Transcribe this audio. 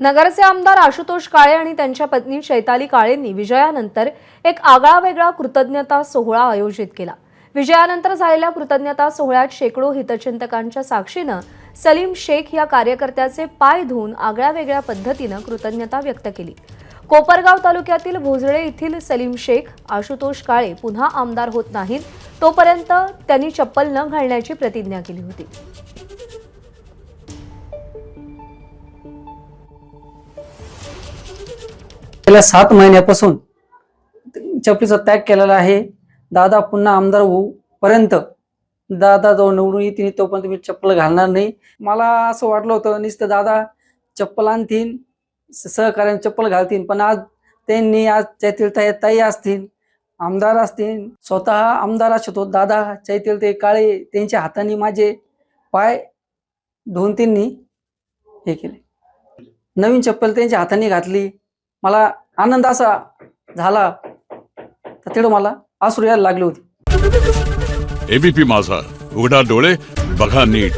नगरचे आमदार आशुतोष काळे आणि त्यांच्या पत्नी शैताली काळेंनी विजयानंतर एक आगळा वेगळा कृतज्ञता सोहळा आयोजित केला. विजयानंतर झालेल्या कृतज्ञता सोहळ्यात शेकडो हितचिंतकांच्या साक्षीनं सलीम शेख या कार्यकर्त्याचे पाय धुवून आगळ्या वेगळ्या पद्धतीनं कृतज्ञता व्यक्त केली. कोपरगाव तालुक्यातील भोजळे येथील सलीम शेख आशुतोष काळे पुन्हा आमदार होत नाहीत तोपर्यंत त्यांनी चप्पल न घालण्याची प्रतिज्ञा केली होती. गेल्या सात महिन्यापासून चपलीचा त्याग केलेला आहे. दादा पुन्हा आमदार होऊ पर्यंत दादा जो निवडून येतील तोपर्यंत मी चप्पल घालणार नाही. मला असं वाटलं होतं नुसतं दादा चप्पल आणतील सहकार्याने चप्पल घालतील पण आज त्यांनी आज चैतील ताई असतील आमदार असतील स्वतः आमदार असतो दादा चैतील ते काळे त्यांच्या हाताने माझे पाय धुवून त्यांनी हे केले. नवीन चप्पल त्यांच्या हाताने घातली. मला आनंद असा झाला. तर तेवढं मला आसरू यायला लागले होते. एबीपी माझा. उघडा डोळे बघा नीट.